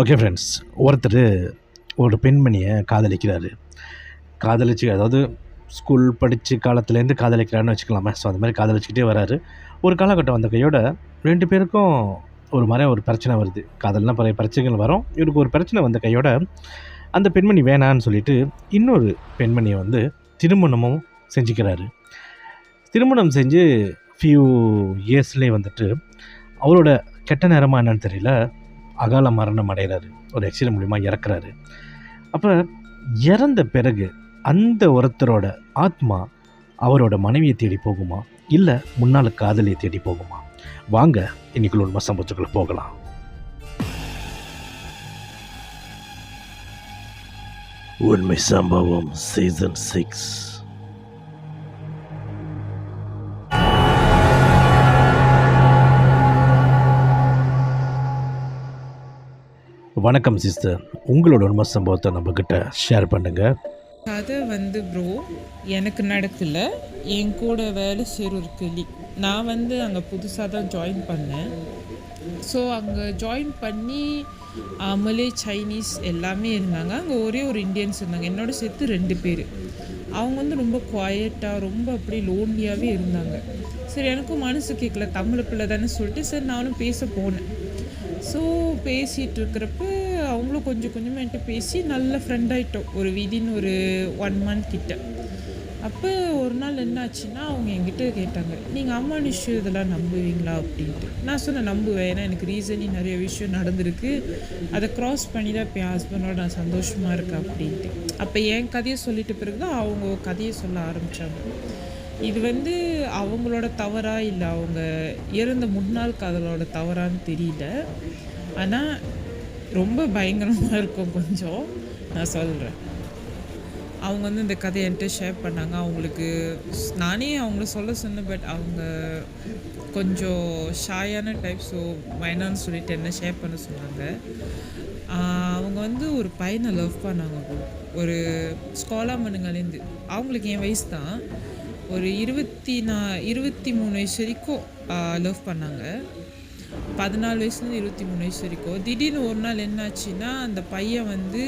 Okay friends ஒருத்தர் ஒரு பெண்மணியை காதலிக்கிறாரு. காதலிச்சு அதாவது ஸ்கூல் படித்து காலத்துலேருந்து காதலிக்கிறான்னு வச்சுக்கலாமே. ஸோ அந்த மாதிரி காதலிச்சுக்கிட்டே வராரு. ஒரு காலகட்டம் வந்த கையோட ரெண்டு பேருக்கும் ஒரு மாதிரி ஒரு பிரச்சனை வருது. காதல்னால் பல பிரச்சனைகள் வரும். இவருக்கு ஒரு பிரச்சனை வந்த கையோட அந்த பெண்மணி வேணான்னு சொல்லிட்டு இன்னொரு பெண்மணியை வந்து திருமணமும் செஞ்சுக்கிறாரு. திருமணம் செஞ்சு ஃபியூ இயர்ஸ்லேயே வந்துட்டு அவரோட கெட்ட நேரமாக என்னன்னு தெரியல. அகால மரணம் அடைகிறாரு. ஒரு ஆக்சிடென்ட் மூலிமா இறக்குறாரு. அப்போ இறந்த பிறகு அந்த ஒருத்தரோட ஆத்மா அவரோட மனைவியை தேடி போகுமா? இல்லை முன்னால் காதலியை தேடி போகுமா? வாங்க இன்னைக்குள்ள உண்மை சம்பவத்துக்குள்ளே போகலாம். உண்மை சம்பவம் சீசன் சிக்ஸ் வணக்கம் சிஸ்டர். உங்களோட உண்மை சம்பவத்தை நம்மக்கிட்ட ஷேர் பண்ணுங்கள் கதை வந்து ப்ரோ எனக்கு நடக்கல. என் கூட வேலை செய்கிற கிளி. நான் வந்து அங்கே புதுசாக தான் ஜாயின் பண்ணேன். ஸோ அங்கே ஜாயின் பண்ணி ஆஹ், மலே சைனீஸ் எல்லாமே இருந்தாங்க. அங்கே ஒரே ஒரு இந்தியன்ஸ் இருந்தாங்க. என்னோட சேர்த்து ரெண்டு பேர். அவங்க வந்து ரொம்ப குவாய்ட்டாக ரொம்ப அப்படியே லோன்லியாகவே இருந்தாங்க. சரி எனக்கும் மனசு கேட்கல தமிழ் பிள்ளை தானே சொல்லிட்டு சரி நானும் பேச போனேன். ஸோ பேசிகிட்டு இருக்கிறப்ப அவங்களும் கொஞ்சம் கொஞ்சமாக என்கிட்ட பேசி நல்ல ஃப்ரெண்ட் ஆகிட்டோம் ஒரு விதின் ஒரு ஒன் மந்த் கிட்ட. அப்போ ஒரு நாள் என்னாச்சுன்னா அவங்க என்கிட்ட கேட்டாங்க நீங்கள் அம்மா நிஷ்யூ இதெல்லாம் நம்புவீங்களா? அப்படின்ட்டு. நான் சொன்னேன் நம்புவேன். ஏன்னா எனக்கு ரீசன்லி நிறைய விஷயம் நடந்திருக்கு. அதை க்ராஸ் பண்ணி தான் இப்போ என் ஹஸ்பண்டோட நான் சந்தோஷமாக இருக்கேன் அப்படின்ட்டு. அப்போ என் கதையை சொல்லிட்டு பிறகு தான் அவங்க கதையை சொல்ல ஆரம்பித்தாங்க இது வந்து அவங்களோட தவறா இல்லை அவங்க இறந்த முன்னாள் காதலோட தவறான்னு தெரியல. ஆனால் ரொம்ப பயங்கரமாக இருக்கும் கொஞ்சம். நான் சொல்கிறேன் அவங்க வந்து இந்த கதையை என்கிட்ட ஷேர் பண்ணாங்க. அவங்களுக்கு நானே அவங்கள சொல்ல சொன்னேன் பட் அவங்க கொஞ்சம் ஷாயான டைப் ஸோ வேணான்னு சொல்லிட்டு என்ன ஷேர் பண்ண சொன்னாங்க. அவங்க வந்து ஒரு பையனை லவ் பண்ணாங்க. ஒரு ஸ்காலா மனுங்கலேருந்து அவங்களுக்கு என் வயசு தான். ஒரு இருபத்தி நா இருபத்தி மூணு வயசு வரைக்கும் லவ் பண்ணாங்க. பதினாலு வயசுலேருந்து இருபத்தி மூணு வயசு வரைக்கும். திடீர்னு ஒரு நாள் என்னாச்சுன்னா அந்த பையன் வந்து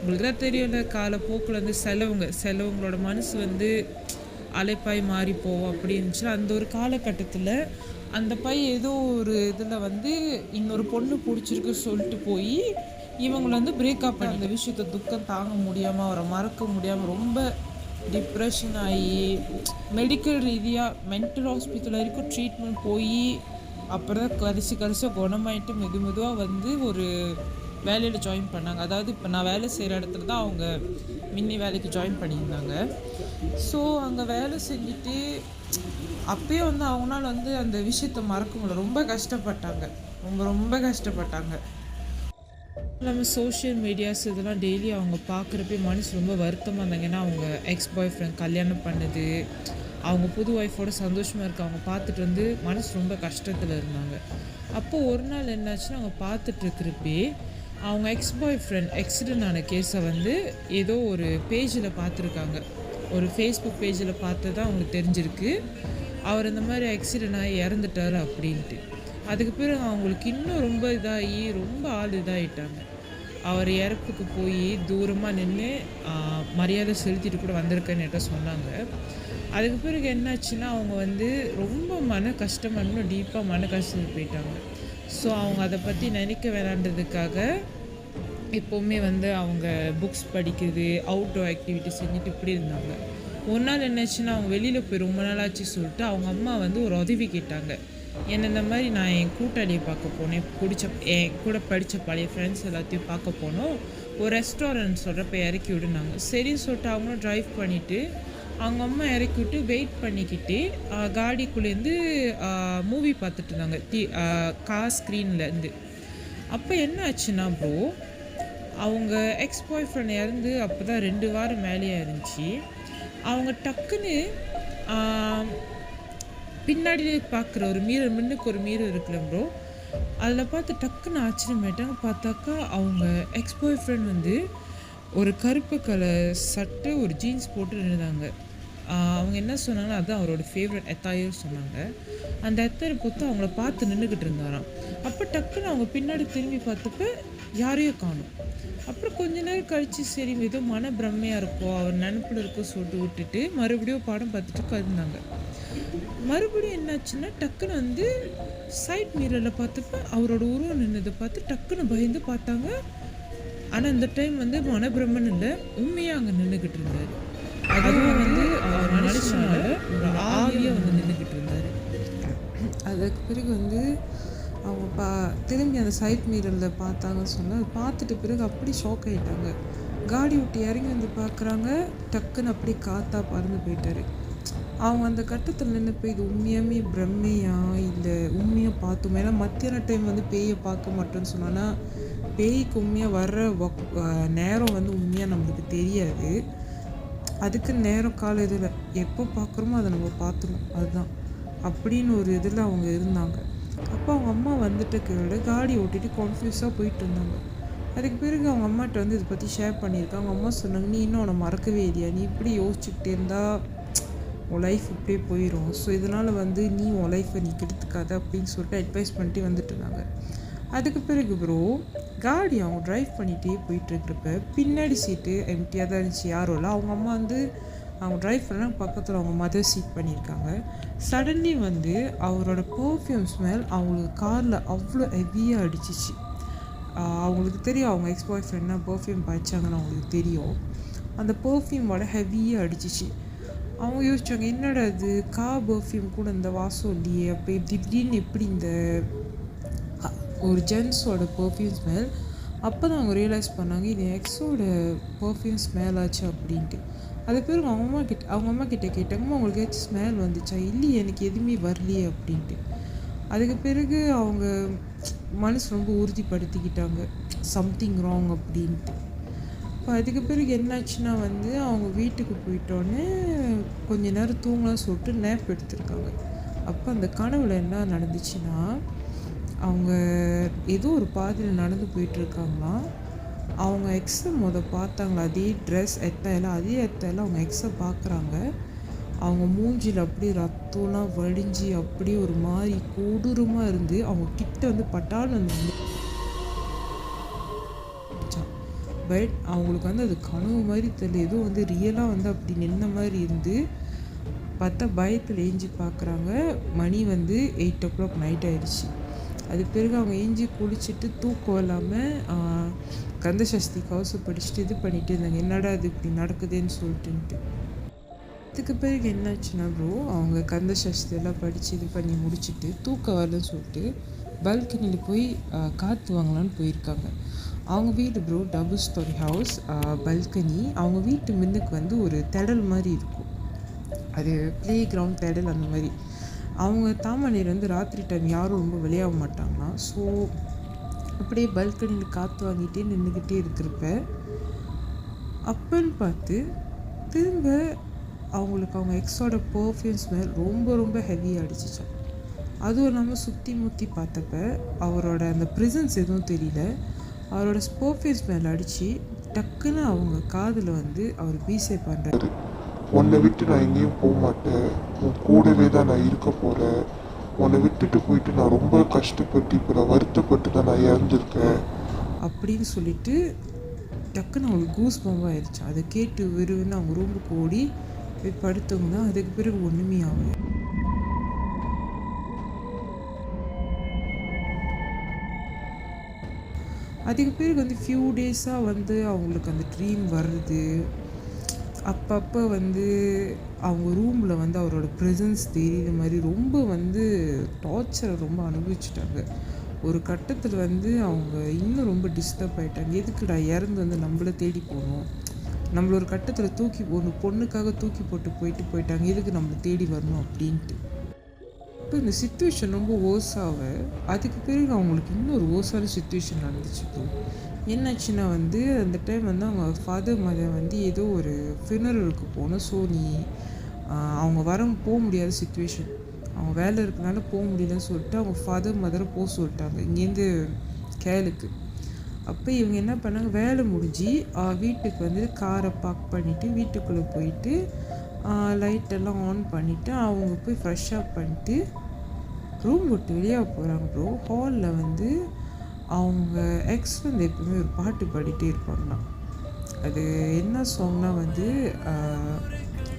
உங்களுக்கு தான் தெரியும்ல காலப்போக்கில் வந்து செலவுங்க செலவுங்களோட மனசு வந்து அலைப்பாய் மாறி போவோம் அப்படி அந்த ஒரு காலகட்டத்தில் அந்த பையன் ஏதோ ஒரு இதில் வந்து இன்னொரு பொண்ணு பிடிச்சிருக்கு சொல்லிட்டு போய் இவங்களை வந்து பிரேக்கப் பண்ணி அந்த விஷயத்த துக்கம் தாங்க முடியாமல் அவரை மறக்க முடியாமல் ரொம்ப டிப்ரெஷன் ஆகி மெடிக்கல் ரீதியாக மென்டல் ஹாஸ்பிட்டல் வரைக்கும் ட்ரீட்மெண்ட் போய் அப்புறம் தான் கடைசி கடைசியாக குணமாயிட்டு மெது மெதுவாக வந்து ஒரு வேலையில் ஜாயின் பண்ணாங்க. அதாவது இப்போ நான் வேலை செய்கிற இடத்துல தான் அவங்க மின்னி வேலைக்கு ஜாயின் பண்ணியிருந்தாங்க. ஸோ அங்கே வேலை செஞ்சுட்டு அப்பயே வந்து அவங்களால வந்து அந்த விஷயத்தை மறக்க முடியல. ரொம்ப கஷ்டப்பட்டாங்க. ரொம்ப ரொம்ப கஷ்டப்பட்டாங்க. நம்ம சோஷியல் மீடியாஸ் இதெல்லாம் டெய்லி அவங்க பார்க்குறப்பே மனசு ரொம்ப வருத்தமாக இருந்தாங்க. ஏன்னா அவங்க எக்ஸ் பாய் ஃப்ரெண்ட் கல்யாணம் பண்ணுது. அவங்க புது ஒய்ஃபோட சந்தோஷமாக இருக்க அவங்க பார்த்துட்டு வந்து மனசு ரொம்ப கஷ்டத்தில் இருந்தாங்க. அப்போது ஒரு நாள் என்னாச்சுன்னா அவங்க பார்த்துட்ருக்கிறப்பே அவங்க எக்ஸ் பாய் ஃப்ரெண்ட் ஆக்சிடென்ட் ஆன கேஸை வந்து ஏதோ ஒரு பேஜில் பார்த்துருக்காங்க. ஒரு ஃபேஸ்புக் பேஜில் பார்த்து தான் அவங்களுக்கு தெரிஞ்சிருக்கு. அவர் இந்த மாதிரி ஆக்சிடென்ட் ஆகி இறந்துட்டார் அப்படின்ட்டு. அதுக்கு பிறகு அவங்களுக்கு இன்னும் ரொம்ப இதாகி ரொம்ப ஆள் இதாகிட்டாங்க அவர் இறப்புக்கு போய் தூரமாக நின்று மரியாதை செலுத்திட்டு கூட வந்திருக்கேன்னு சொன்னாங்க. அதுக்கு பிறகு என்னாச்சுன்னா அவங்க வந்து ரொம்ப மன கஷ்டம் இன்னும் டீப்பாக மன கஷ்டத்துக்கு போயிட்டாங்க. ஸோ அவங்க அதை பற்றி நினைக்க வேணான்றதுக்காக எப்போவுமே வந்து அவங்க புக்ஸ் படிக்கிறது அவுட்டோர் ஆக்டிவிட்டி செஞ்சுட்டு இப்படி இருந்தாங்க. ஒரு நாள் என்னாச்சுன்னா அவங்க வெளியில் போய் ரொம்ப நாளாச்சு சொல்லிட்டு அவங்க அம்மா வந்து ஒரு உதவி கேட்டாங்க. என்ன இந்த மாதிரி நான் என் கூட்டாளியை பார்க்க போனேன் பிடிச்ச என் கூட படித்த பழைய ஃப்ரெண்ட்ஸ் எல்லாத்தையும் பார்க்க போனோம். ஒரு ரெஸ்டாரண்ட் சொல்கிறப்ப இறக்கி விடுனாங்க. சரின்னு சொல்லிட்டு அவங்களும் ட்ரைவ் பண்ணிவிட்டு அவங்க அம்மா இறக்கி விட்டு வெயிட் பண்ணிக்கிட்டு காடிக்குள்ளேருந்து மூவி பார்த்துட்டு இருந்தாங்க. டி கார் ஸ்க்ரீன்லேருந்து அப்போ என்ன ஆச்சுன்னா ப்ரோ அவங்க எக்ஸ் பாய் ஃப்ரெண்ட் இறந்து அப்போ தான் ரெண்டு வாரம் மேலேயே இருந்துச்சு அவங்க டக்குன்னு பின்னாடி பார்க்குற ஒரு மீரர் முன்னுக்கு ஒரு மீரர் இருக்குல்ல ப்ரோ அதில் பார்த்து டக்குன்னு ஆச்சரியமாயிட்டாங்க. பார்த்தாக்கா அவங்க எக்ஸ் பாய் ஃப்ரெண்ட் வந்து ஒரு கருப்பு கலர் சட்டை ஒரு ஜீன்ஸ் போட்டு இருந்தாங்க அவங்க என்ன சொன்னாங்கன்னா அதுதான் அவரோட ஃபேவரட் எத்தாயர் சொன்னாங்க. அந்த எத்தர் பொத்து அவங்கள பார்த்து நின்றுக்கிட்டு இருந்தாராம். அப்போ டக்குன்னு அவங்க பின்னாடி திரும்பி பார்த்தப்ப யாரையும் காணும். அப்புறம் கொஞ்ச நேரம் கழித்து சரி ஏதோ மன பிரம்மையாக இருக்கோ அவர் நினப்பில் இருக்கோ சொல்லிட்டு விட்டுட்டு மறுபடியும் பாடம் பார்த்துட்டு கருந்தாங்க மறுபடியும் என்னாச்சுன்னா டக்குன்னு வந்து சைட் மிரரில் பார்த்தப்ப அவரோட உருவம் நின்னதை பார்த்து டக்குன்னு பயந்து பார்த்தாங்க. ஆனால் இந்த டைம் வந்து மனப்பிரமன் இல்லை உண்மையாக அங்கே நின்றுக்கிட்டு இருந்தார். அதுவும் வந்து மனுஷனால ஒரு ஆவியாக வந்து நின்றுக்கிட்டு இருந்தார். அதுக்கு பிறகு வந்து அவங்க பா திரும்பி அந்த சைட் மீரலில் பார்த்தாங்கன்னு சொன்னால் பார்த்துட்டு பிறகு அப்படி ஷாக் ஆகிட்டாங்க காடி விட்டு இறங்கி வந்து பார்க்குறாங்க டக்குன்னு அப்படி காத்தா பறந்து போயிட்டாரு. அவங்க அந்த கட்டத்தில் நின்று போய் இது உண்மையாமே பிரம்மையா? இல்லை உண்மையாக பார்த்தோம்? ஏன்னா மத்தியான டைம் வந்து பேயை பார்க்க மாட்டோன்னு சொன்னோன்னா பேய்க்கு உண்மையாக வர்ற நேரம் வந்து உண்மையாக நம்மளுக்கு தெரியாது. அதுக்கு நேரம் கால இதில் எப்போ பார்க்குறோமோ அதை நம்ம பார்த்துருவோம் அதுதான். அப்படின்னு ஒரு இதில் அவங்க இருந்தாங்க. அப்போ அவங்க அம்மா வந்துட்ட கேடு காடி ஓட்டிட்டு கான்ஃபியூஸாக போயிட்டு இருந்தாங்க. அதுக்கு பிறகு அவங்க அம்மாட்ட வந்து இதை பற்றி ஷேர் பண்ணியிருக்காங்க அவங்க அம்மா சொன்னாங்க நீ இன்னும் உன்னை மறக்கவே இல்லையா? நீ இப்படி யோசிச்சுக்கிட்டே இருந்தால் உன் லைஃப் இப்படியே போயிடும் ஸோ இதனால் வந்து நீ உன் லைஃப்பை நீ கெடுத்துக்காத அப்படின்னு சொல்லிட்டு அட்வைஸ் பண்ணிட்டு வந்துட்டு இருந்தாங்க. அதுக்கு பிறகு ப்ரோ காடி அவங்க ட்ரைவ் பண்ணிகிட்டே போயிட்டுருக்கிறப்ப பின்னாடி சீட்டு எம்டியாக தான் இருந்துச்சு. யாரும் இல்லை அவங்க அம்மா வந்து அவங்க ட்ரைவ் பண்ண பக்கத்தில் அவங்க மதர் சீட் பண்ணியிருக்காங்க. சடன்லி வந்து அவரோட பர்ஃப்யூம் ஸ்மெல் அவங்களுக்கு காரில் அவ்வளோ ஹெவியாக அடிச்சிச்சு. அவங்களுக்கு தெரியும் அவங்க எக்ஸ் பாய் ஃப்ரெண்ட்னா பர்ஃப்யூம் பாய்ச்சாங்கன்னு அவங்களுக்கு தெரியும். அந்த பர்ஃப்யூமோட ஹெவியாக அடிச்சிச்சு. அவங்க யோசிச்சாங்க என்னடா இது? கா பர்ஃப்யூம் கூட இந்த வாசம் இல்லையே. அப்போ இப்படி திடீர்னு எப்படி இந்த ஒரு ஜென்ஸோட பர்ஃப்யூம் ஸ்மெல் அப்போ தான் அவங்க ரியலைஸ் பண்ணாங்க இது எக்ஸோட பர்ஃப்யூம் ஸ்மெல் ஆச்சு அப்படின்ட்டு. அது பிறகு அவங்க அம்மா கிட்ட அவங்க அம்மா கிட்ட கேட்டாங்க உங்களுக்கு ஏதாச்சும் ஸ்மெல் வந்துச்சா? இல்லையே எனக்கு எதுவுமே வரலையே அப்படின்ட்டு. அதுக்கு பிறகு அவங்க மனசு ரொம்ப உறுதிப்படுத்திக்கிட்டாங்க. சம்திங் ராங் அப்படின்ட்டு. இப்போ அதுக்கு பிறகு என்னாச்சுன்னா வந்து அவங்க வீட்டுக்கு போயிட்டோன்னே கொஞ்ச நேரம் தூங்கலாம் சொல்லிட்டு நேப் எடுத்திருக்காங்க. அப்போ அந்த கனவுல என்ன நடந்துச்சுன்னா அவங்க ஏதோ ஒரு பாதையில் நடந்து போயிட்டுருக்காங்களாம் அவங்க எக்ஸை முத பார்த்தாங்களா? அதே ட்ரெஸ் எத்தையெல்லாம் அதே எத்தையெல்லாம் அவங்க எக்ஸை பார்க்குறாங்க. அவங்க மூஞ்சியில் அப்படியே ரத்தம்லாம் வடிஞ்சு அப்படியே ஒரு மாதிரி கொடூரமாக இருந்து அவங்க கிட்ட வந்து பட்டாலும் வந்து பட் அவங்களுக்கு வந்து அது கனவு மாதிரி தெரியல. ஏதோ வந்து ரியலாக வந்து அப்படி நின்ன மாதிரி இருந்து பார்த்தா பயத்தில் ஏஞ்சி பார்க்குறாங்க. மணி வந்து எயிட் ஓ கிளாக் நைட் ஆயிடுச்சு. அது பிறகு அவங்க ஏஞ்சி குளிச்சுட்டு தூக்கம் இல்லாமல் கந்த சஷ்டி கவசம் படிச்சுட்டு இது பண்ணிட்டு இருந்தாங்க. என்னடா இது இப்படி நடக்குதுன்னு சொல்லிட்டுன்ட்டு. அதுக்கு பிறகு என்னாச்சுன்னா ப்ரோ அவங்க கந்த சஷ்டி எல்லாம் படித்து இது பண்ணி முடிச்சுட்டு தூக்கம் வரலன்னு சொல்லிட்டு பால்கனியில் போய் காற்று வாங்கலான்னு போயிருக்காங்க. அவங்க வீடு bro double story house balcony அவங்க வீட்டு முன்னுக்கு வந்து ஒரு திடல் மாதிரி இருக்கும். அது ப்ளே கிரவுண்ட் திடல் அந்த மாதிரி. அவங்க தாமரையில் வந்து ராத்திரி டைம் யாரும் ரொம்ப விளையாட மாட்டாங்கன்னா ஸோ அப்படியே பல்கனியில் காற்று வாங்கிட்டே நின்றுக்கிட்டே இருக்கிறப்ப அப்பன்னு பார்த்து திரும்ப அவங்களுக்கு அவங்க எக்ஸோட பர்ஃப்யூம் ஸ்மெல் ரொம்ப ரொம்ப ஹெவியாக அடிச்சிச்சான் அதுவும் இல்லாமல் சுற்றி முற்றி பார்த்தப்ப அவரோட அந்த ப்ரிசன்ஸ் எதுவும் தெரியல. அவரோட பர்ஃப்யூம் ஸ்மெல் அடித்து டக்குன்னு அவங்க காதில் வந்து அவர் பீசே பண்ணுறாரு உன்னை விட்டு நான் எங்கேயும் போக மாட்டேன். உன் கூடவே தான் நான் இருக்க போகிறேன் உன்னை விட்டுட்டு போயிட்டு நான் ரொம்ப கஷ்டப்பட்டு இப்போ நான் வருத்தப்பட்டு தான் நான் இறந்துருக்கேன். அப்படின்னு சொல்லிட்டு டக்குன்னு அவங்களுக்கு கூஸ் பம்பாயிருச்சு அதை கேட்டு விரும்புன்னு அவங்க ரூமுக்கு ஓடி போய் படுத்தவங்க அதுக்கு பிறகு ஒன்றுமே ஆகலை. அதுக்கு பிறகு வந்து ஃபியூ டேஸாக வந்து அவங்களுக்கு அந்த ட்ரீம் வருது அப்பப்போ வந்து அவங்க ரூமில் வந்து அவரோட ப்ரெசன்ஸ் தெரியுற மாதிரி ரொம்ப வந்து டார்ச்சரை ரொம்ப அனுபவிச்சுட்டாங்க. ஒரு கட்டத்தில் வந்து அவங்க இன்னும் ரொம்ப டிஸ்டர்ப் ஆயிட்டாங்க. எதுக்குடா இறந்து வந்து நம்மளை தேடி போகணும் நம்மள ஒரு கட்டத்தில் தூக்கி ஒரு பொண்ணுக்காக தூக்கி போட்டு போயிட்டு போயிட்டாங்க. எதுக்கு நம்மளை தேடி வரணும்? அப்படின்ட்டு. அப்போ இந்த சுச்சுவேஷன் ரொம்ப ஓஸாக அதுக்கு பிறகு அவங்களுக்கு இன்னொரு ஓஸான சுச்சுவேஷன் நடந்துச்சு இப்போ. என்னாச்சுன்னா வந்து அந்த டைம் வந்து அவங்க ஃபாதர் மதர் வந்து ஏதோ ஒரு ஃபினரலுக்கு போகணும் ஸோ நீ அவங்க வர போக முடியாத சுச்சுவேஷன் அவங்க வேலை இருக்கனால போக முடியலன்னு சொல்லிட்டு அவங்க ஃபாதர் மதரை போக சொல்லிட்டாங்க இங்கேருந்து கேலுக்கு அப்போ இவங்க என்ன பண்ணாங்க வேலை முடிஞ்சு வீட்டுக்கு வந்து காரை பார்க் பண்ணிவிட்டு வீட்டுக்குள்ளே போயிட்டு லைட்டெல்லாம் ஆன் பண்ணிவிட்டு அவங்க போய் ஃப்ரெஷ் அப் பண்ணிட்டு ரூம் விட்டு வெளியே போகிறாங்க ப்ரோ ஹாலில் வந்து அவங்க எக்ஸ் வந்து எப்பவுமே ஒரு பாட்டு பாடிட்டே இருப்பாங்களாம். அது என்ன சாங்னா வந்து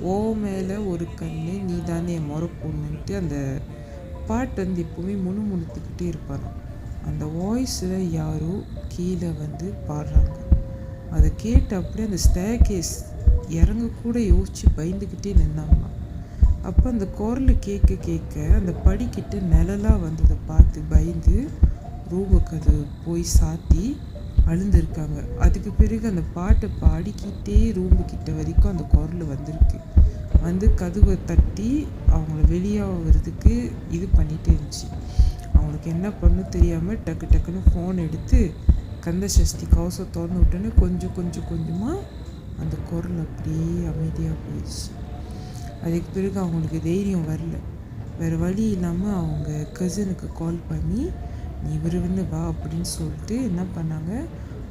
ஓ மேலே ஒரு கண்ணு நீ தானே முறை பொண்ணுன்ட்டு அந்த பாட்டு வந்து எப்போவுமே முணுமுணுத்துக்கிட்டே இருப்பாராம் அந்த வாய்ஸில் யாரோ கீழே வந்து பாடுறாங்க. அதை கேட்டு அப்படியே அந்த ஸ்டேக்கேஸ் இறங்க கூட யோசித்து பயந்துக்கிட்டே நின்னாங்களாம் அப்போ அந்த குரல் கேட்க கேட்க அந்த படிக்கிட்ட நிழலாக வந்ததை பார்த்து பயந்து ரூமுக்கு அது போய் சாத்தி அழுந்திருக்காங்க. அதுக்கு பிறகு அந்த பாட்டை பாடிக்கிட்டே ரூமு கிட்ட வரைக்கும் அந்த குரல் வந்திருக்கு. வந்து கதவை தட்டி அவங்கள வெளியாகிறதுக்கு இது பண்ணிகிட்டே இருந்துச்சு. அவங்களுக்கு என்ன பண்ணு தெரியாமல் டக்கு டக்குன்னு ஃபோன் எடுத்து கந்த சஷ்டி கவசம் திறந்து விட்டோன்னே கொஞ்சம் கொஞ்சம் கொஞ்சமாக அந்த குரல் அப்படியே அமைதியாக போயிடுச்சு. அதுக்கு பிறகு அவங்களுக்கு தைரியம் வரல. வேறு வழி இல்லாமல் அவங்க கசினுக்கு கால் பண்ணி நீ விருவின்னு வா அப்படின்னு சொல்லிட்டு என்ன பண்ணாங்க?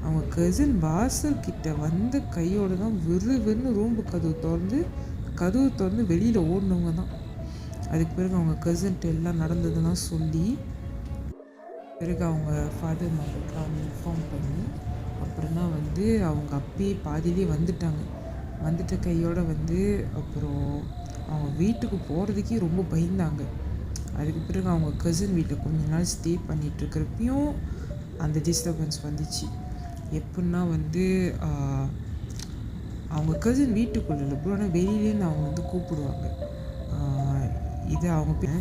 அவங்க கசின் வாசல் கிட்ட வந்த கையோடு தான் விறுவிறுன்னு ரூம்பு கதவு திறந்து கதவு திறந்து வெளியில் ஓடினவங்க தான். அதுக்கு பிறகு அவங்க கசின்ட்டு எல்லாம் நடந்ததெல்லாம் சொல்லி பிறகு அவங்க ஃபாதர் மதர்க்கு இன்ஃபார்ம் பண்ணி அப்புறம் தான் வந்து அவங்க அப்பயே பாதியிலே வந்துட்டாங்க. வந்துட்ட கையோட வந்து அப்புறம் அவங்க வீட்டுக்கு போகிறதுக்கே ரொம்ப பயந்தாங்க. அதுக்கு பிறகு அவங்க கசின் வீட்டில் கொஞ்ச நாள் ஸ்டே பண்ணிகிட்ருக்கிறப்பையும் அந்த டிஸ்டர்பன்ஸ் வந்துச்சு. எப்படின்னா வந்து அவங்க கசின் வீட்டுக்குள்ள இல்லை ஆனால் வெளியிலேருந்து அவங்க வந்து கூப்பிடுவாங்க. இது அவங்க பின்ன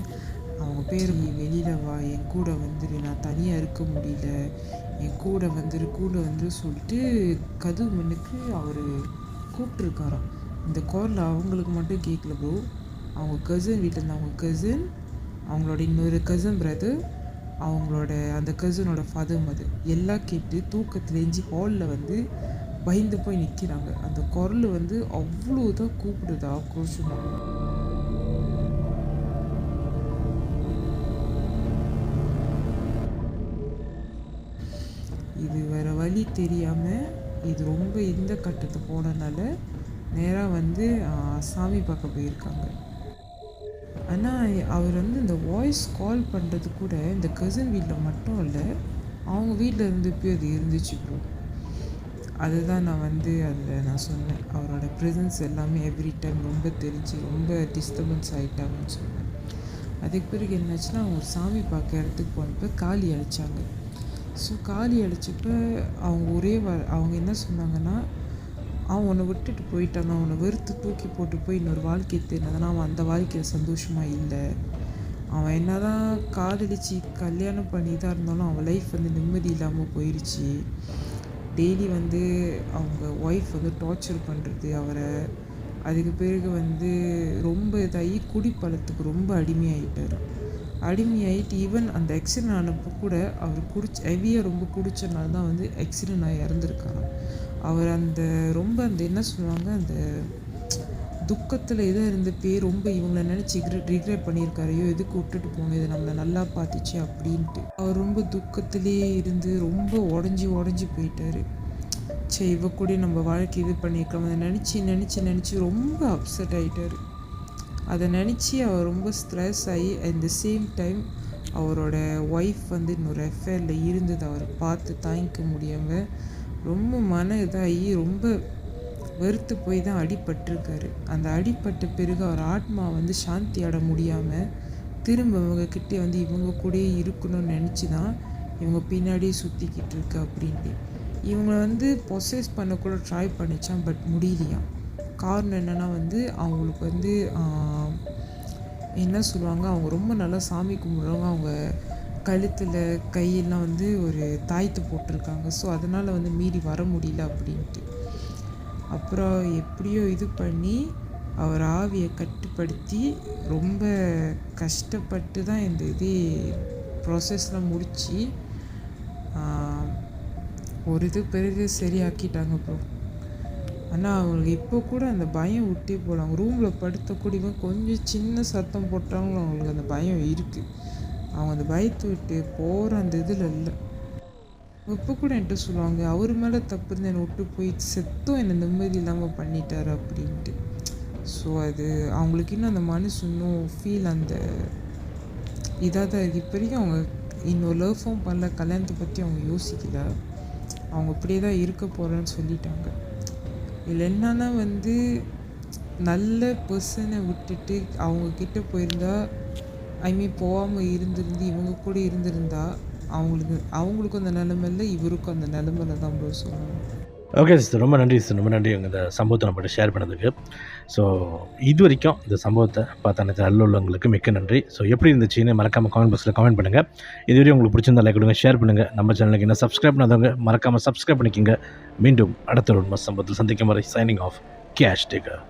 அவங்க பேர் வெளியில் வா. என் கூட வந்துரு. நான் தனியாக இருக்க முடியல. என் கூட வந்துரு. கூட வந்துரு சொல்லிட்டு கதவு முன்னுக்கு அவர் கூப்பிட்ருக்காராம் இந்த காலில் அவங்களுக்கு மட்டும் கேட்கல ப்ரோ அவங்க கசின் வீட்டில் இருந்த அவங்க கசின் அவங்களோட இன்னொரு கசின் பிரதர் அவங்களோட அந்த கசினோட ஃபாதர் மதர் எல்லாம் கேட்டு தூக்கத்தில் எஞ்சி ஹாலில் வந்து பயந்து போய் நிற்கிறாங்க அந்த குரல் வந்து அவ்வளோ தான் கூப்பிடுது ஆக்ரோஷமாக வழி தெரியாமல் இது ரொம்ப இந்த கட்டத்தை போனனால நேராக வந்து சாமி பார்க்க போயிருக்காங்க. ஆனால் அவர் வந்து இந்த வாய்ஸ் கால் பண்ணுறது கூட இந்த கசின் வீட்டில் மட்டும் இல்லை அவங்க வீட்டில் இருந்தப்போ அது இருந்துச்சு ப்ரோ அதுதான் நான் வந்து அதில் நான் சொன்னேன். அவரோட ப்ரெசன்ஸ் எல்லாமே எவ்ரி டைம் ரொம்ப தெரிஞ்சு ரொம்ப டிஸ்டர்பன்ஸ் ஆகிட்டாங்கன்னு சொன்னேன். அதுக்கு பிறகு என்னாச்சுன்னா அவங்க ஒரு சாமி பார்க்க இடத்துக்கு போனப்போ காலி அழைச்சாங்க ஸோ காலி அழைச்சப்ப அவங்க ஒரே வ அவங்க என்ன சொன்னாங்கன்னா அவன் உன்னை விட்டுட்டு போயிட்டான். அவனை வெறுத்து தூக்கி போட்டு போய் இன்னொரு வாழ்க்கையை தேடினதுனா அவன் அந்த வாழ்க்கையில் சந்தோஷமாக இல்லை. அவன் என்னதான் காதலிச்சு கல்யாணம் பண்ணி தான் இருந்தாலும் அவன் லைஃப் வந்து நிம்மதி இல்லாமல் போயிடுச்சு டெய்லி வந்து அவங்க ஒய்ஃப் வந்து டார்ச்சர் பண்ணுறது அவரை. அதுக்கு பிறகு வந்து ரொம்ப இதாகி குடிப்பழத்துக்கு ரொம்ப அடிமையாகிட்டார் அடிமையாயிட்டு ஈவன் அந்த ஆக்சிடென்ட் ஆனப்போ கூட அவர் குடிச்சு ஹெவியாக ரொம்ப குடிச்சனால தான் வந்து ஆக்சிடென்ட் ஆகி இறந்துருக்காங்க. அவர் அந்த ரொம்ப அந்த என்ன சொல்லுவாங்க அந்த துக்கத்தில் எதோ இருந்தப்பே ரொம்ப இவங்கள நினச்சி ரிக்ரெட் பண்ணியிருக்காரு. ஐயோ எதுக்கு விட்டுட்டு போங்க இது நம்மளை நல்லா பார்த்துச்சு அப்படின்ட்டு. அவர் ரொம்ப துக்கத்திலே இருந்து ரொம்ப உடஞ்சி உடஞ்சி போயிட்டார். சே இவ கூட நம்ம வாழ்க்கை இது பண்ணியிருக்கோம் அதை நினச்சி நினச்சி நினச்சி ரொம்ப அப்செட் ஆகிட்டார் அதை நினச்சி அவர் ரொம்ப ஸ்ட்ரெஸ் ஆகி அட் த சேம் டைம் அவரோட ஒய்ஃப் வந்து இன்னொரு எஃபேரில் இருந்தது. அவரை பார்த்து தாங்கிக்க முடியாமல் ரொம்ப மன இதாகி ரொம்ப வெறுத்து போய் தான் அடிபட்டிருக்காரு. அந்த அடிப்பட்ட பிறகு அவர் ஆத்மா வந்து சாந்தி அட முடியாமல் திரும்ப இவங்கக்கிட்டே வந்து இவங்க கூடயே இருக்கணும்னு நினச்சி தான் இவங்க பின்னாடியே சுற்றிக்கிட்டு இருக்கு அப்படின்ட்டு. இவங்கள வந்து பொசஸ் பண்ண கூட ட்ரை பண்ணிச்சான் பட் முடியலையாம். காரணம் என்னென்னா வந்து அவங்களுக்கு வந்து என்ன சொல்லுவாங்க அவங்க ரொம்ப நல்லா சாமி கும்பிட்றவங்க அவங்க கழுத்தில் கையெல்லாம் வந்து ஒரு தாய்த்து போட்டிருக்காங்க. ஸோ அதனால் வந்து மீறி வர முடியல அப்படின்ட்டு. அப்புறம் எப்படியோ இது பண்ணி அவர் ஆவியை கட்டுப்படுத்தி ரொம்ப கஷ்டப்பட்டு தான் இந்த இதே ப்ராசஸ்லாம் முடித்து ஒரு இது பிறகு சரியாக்கிட்டாங்க ப்ரோ ஆனால் அவங்களுக்கு இப்போ கூட அந்த பயம் விட்டே போகல அவங்க ரூமில் படுத்த கூடியவங்க கொஞ்சம் சின்ன சத்தம் போட்டாலும் அவங்களுக்கு அந்த பயம் இருக்குது அவங்க அந்த பயத்தை விட்டு போகிற அந்த இதில் இல்லை. இப்போ கூட என்கிட்ட சொல்லுவாங்க அவர் மேலே தப்பு இருந்து என்னை விட்டு போய் செத்தும் என்னை நிம்மதி இல்லாமல் பண்ணிட்டார் அப்படின்ட்டு. ஸோ அது அவங்களுக்கு இன்னும் அந்த மனசு இன்னும் ஃபீல் அந்த இதாக தான் இருக்குது இப்போ வரைக்கும் அவங்க லவ் ஃபார்ம் பண்ணல கல்யாணத்தை பற்றி அவங்க யோசிக்கல. அவங்க இப்படியே தான் இருக்க போகிறேன்னு சொல்லிட்டாங்க. இதில் என்னன்னா வந்து நல்ல பர்சனை விட்டுட்டு அவங்க கிட்ட போயிருந்தா ஐ மீன் போகாமல் இருந்திருந்து இவங்க கூட இருந்திருந்தா அவங்களுக்கு அவங்களுக்கும் அந்த நிலமை இவருக்கும் அந்த நிலமையில தான் ப்ரோ சொல்லணும். ஓகே சிஸ்டர் ரொம்ப நன்றி சார் ரொம்ப நன்றி உங்கள் இந்த சம்பவத்தை நம்மகிட்ட ஷேர் பண்ணதுக்கு. ஸோ இது வரைக்கும் இந்த சம்பவத்தை பார்த்த அனைத்து நல்ல உள்ளவங்களுக்கு மிக்க நன்றி. ஸோ எப்படி இருந்துச்சுன்னு மறக்காமல் கமெண்ட் பாக்ஸில் கமெண்ட் பண்ணுங்கள் இதுவரை உங்களுக்கு பிடிச்சிருந்தா லைக் கொடுங்க ஷேர் பண்ணுங்கள் நம்ம சேனலுக்கு என்ன சப்ஸ்கிரைப் பண்ணாதவங்க மறக்காமல் சப்ஸ்கிரைப் பண்ணிக்கோங்க. மீண்டும் அடுத்த ஒரு சம்பவத்தில் சந்திக்கும் வரை சைனிங் ஆஃப் கேஷ் டேக்கர்